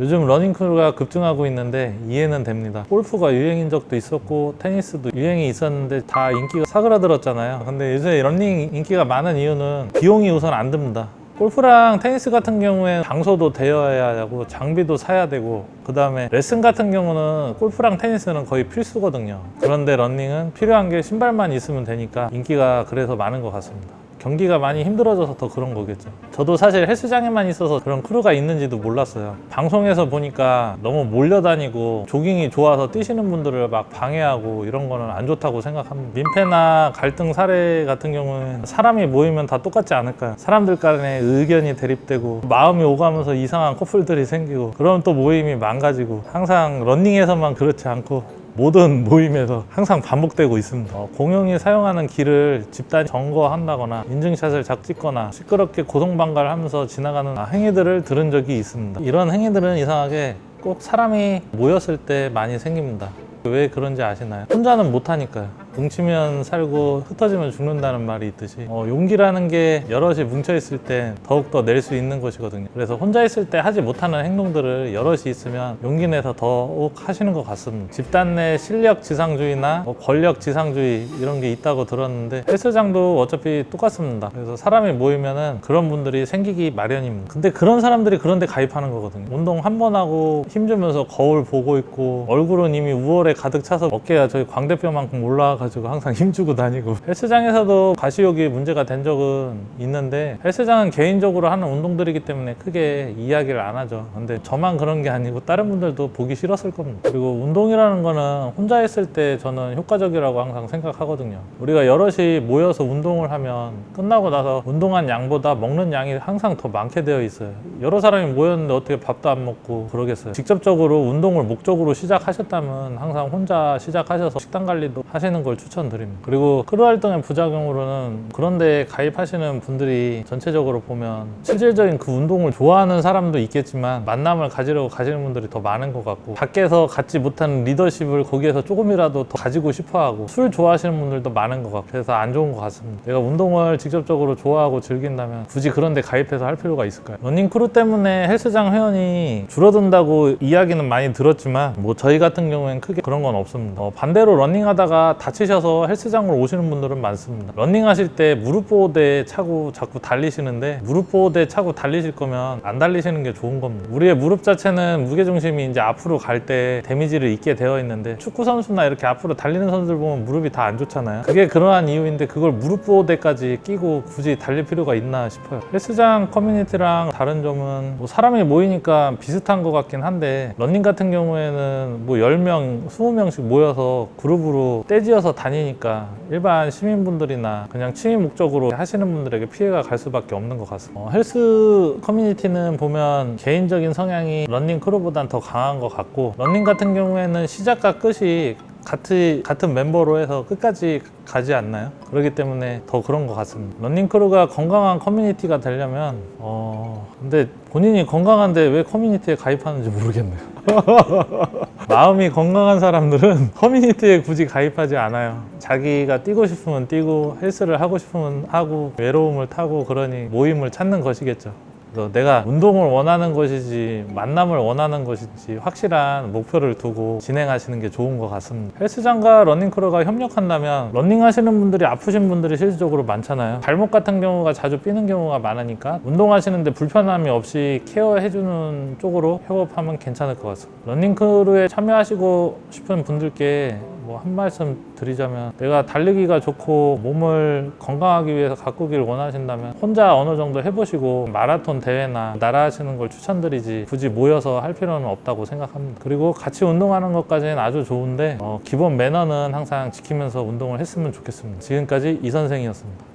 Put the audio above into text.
요즘 러닝크루가 급증하고 있는데 이해는 됩니다. 골프가 유행인 적도 있었고 테니스도 유행이 있었는데 다 인기가 사그라들었잖아요. 근데 요새 러닝 인기가 많은 이유는 비용이 우선 안 듭니다. 골프랑 테니스 같은 경우에 장소도 되어야 하고 장비도 사야 되고 그 다음에 레슨 같은 경우는 골프랑 테니스는 거의 필수거든요. 그런데 러닝은 필요한 게 신발만 있으면 되니까 인기가 그래서 많은 것 같습니다. 경기가 많이 힘들어져서 더 그런 거겠죠. 저도 사실 헬스장에만 있어서 그런 크루가 있는지도 몰랐어요. 방송에서 보니까 너무 몰려다니고 조깅이 좋아서 뛰시는 분들을 막 방해하고 이런 거는 안 좋다고 생각합니다. 민폐나 갈등 사례 같은 경우는 사람이 모이면 다 똑같지 않을까요? 사람들 간에 의견이 대립되고 마음이 오가면서 이상한 커플들이 생기고 그럼 또 모임이 망가지고 항상 런닝에서만 그렇지 않고 모든 모임에서 항상 반복되고 있습니다. 어, 공용이 사용하는 길을 집단이 점거한다거나 인증샷을 작 찍거나 시끄럽게 고성방가를 하면서 지나가는 아, 행위들을 들은 적이 있습니다. 이런 행위들은 이상하게 꼭 사람이 모였을 때 많이 생깁니다. 왜 그런지 아시나요? 혼자는 못하니까요. 뭉치면 살고 흩어지면 죽는다는 말이 있듯이 어, 용기라는 게 여럿이 뭉쳐 있을 때 더욱더 낼 수 있는 것이거든요. 그래서 혼자 있을 때 하지 못하는 행동들을 여럿이 있으면 용기 내서 더욱 하시는 것 같습니다. 집단 내 실력 지상주의나 뭐 권력 지상주의 이런 게 있다고 들었는데 헬스장도 어차피 똑같습니다. 그래서 사람이 모이면은 그런 분들이 생기기 마련입니다. 근데 그런 사람들이 그런데 가입하는 거거든요. 운동 한 번 하고 힘주면서 거울 보고 있고 얼굴은 이미 우월에 가득 차서 어깨가 저희 광대뼈만큼 올라와 가지고 항상 힘주고 다니고 헬스장에서도 가시욕이 문제가 된 적은 있는데 헬스장은 개인적으로 하는 운동들이기 때문에 크게 이야기를 안 하죠. 근데 저만 그런 게 아니고 다른 분들도 보기 싫었을 겁니다. 그리고 운동이라는 거는 혼자 했을 때 저는 효과적이라고 항상 생각하거든요. 우리가 여럿이 모여서 운동을 하면 끝나고 나서 운동한 양보다 먹는 양이 항상 더 많게 되어 있어요. 여러 사람이 모였는데 어떻게 밥도 안 먹고 그러겠어요. 직접적으로 운동을 목적으로 시작하셨다면 항상 혼자 시작하셔서 식단 관리도 하시는 걸 추천드립니다. 그리고 크루 활동의 부작용으로는 그런데 가입하시는 분들이 전체적으로 보면 실질적인 그 운동을 좋아하는 사람도 있겠지만 만남을 가지려고 가시는 분들이 더 많은 것 같고 밖에서 갖지 못하는 리더십을 거기에서 조금이라도 더 가지고 싶어하고 술 좋아하시는 분들도 많은 것 같고 그래서 안 좋은 것 같습니다. 내가 운동을 직접적으로 좋아하고 즐긴다면 굳이 그런데 가입해서 할 필요가 있을까요? 러닝 크루 때문에 헬스장 회원이 줄어든다고 이야기는 많이 들었지만 뭐 저희 같은 경우엔 크게 그런 건 없습니다. 어, 반대로 러닝하다가 다치 셔서 헬스장으로 오시는 분들은 많습니다. 러닝하실 때 무릎 보호대 차고 자꾸 달리시는데 무릎 보호대 차고 달리실 거면 안 달리시는 게 좋은 겁니다. 우리의 무릎 자체는 무게 중심이 이제 앞으로 갈 때 데미지를 입게 되어 있는데 축구 선수나 이렇게 앞으로 달리는 선수들 보면 무릎이 다 안 좋잖아요. 그게 그러한 이유인데 그걸 무릎 보호대까지 끼고 굳이 달릴 필요가 있나 싶어요. 헬스장 커뮤니티랑 다른 점은 뭐 사람이 모이니까 비슷한 것 같긴 한데 러닝 같은 경우에는 뭐 10명, 20명씩 모여서 그룹으로 떼지어서 다니니까 일반 시민분들이나 그냥 취미 목적으로 하시는 분들에게 피해가 갈 수밖에 없는 것 같습니다. 어, 헬스 커뮤니티는 보면 개인적인 성향이 러닝 크루보단 더 강한 것 같고 러닝 같은 경우에는 시작과 끝이 같이, 같은 멤버로 해서 끝까지 가지 않나요? 그렇기 때문에 더 그런 것 같습니다. 런닝 크루가 건강한 커뮤니티가 되려면, 어, 근데 본인이 건강한데 왜 커뮤니티에 가입하는지 모르겠네요. 마음이 건강한 사람들은 커뮤니티에 굳이 가입하지 않아요. 자기가 뛰고 싶으면 뛰고 헬스를 하고 싶으면 하고 외로움을 타고 그러니 모임을 찾는 것이겠죠. 그래서 내가 운동을 원하는 것이지 만남을 원하는 것인지 확실한 목표를 두고 진행하시는 게 좋은 것 같습니다. 헬스장과 러닝크루가 협력한다면 러닝하시는 분들이 아프신 분들이 실질적으로 많잖아요. 발목 같은 경우가 자주 삐는 경우가 많으니까 운동하시는데 불편함이 없이 케어해주는 쪽으로 협업하면 괜찮을 것 같습니다. 러닝크루에 참여하시고 싶은 분들께 뭐 한 말씀 드리자면 내가 달리기가 좋고 몸을 건강하기 위해서 가꾸길 원하신다면 혼자 어느 정도 해보시고 마라톤 대회나 나라 하시는 걸 추천드리지 굳이 모여서 할 필요는 없다고 생각합니다. 그리고 같이 운동하는 것까지는 아주 좋은데 어, 기본 매너는 항상 지키면서 운동을 했으면 좋겠습니다. 지금까지 이 선생이었습니다.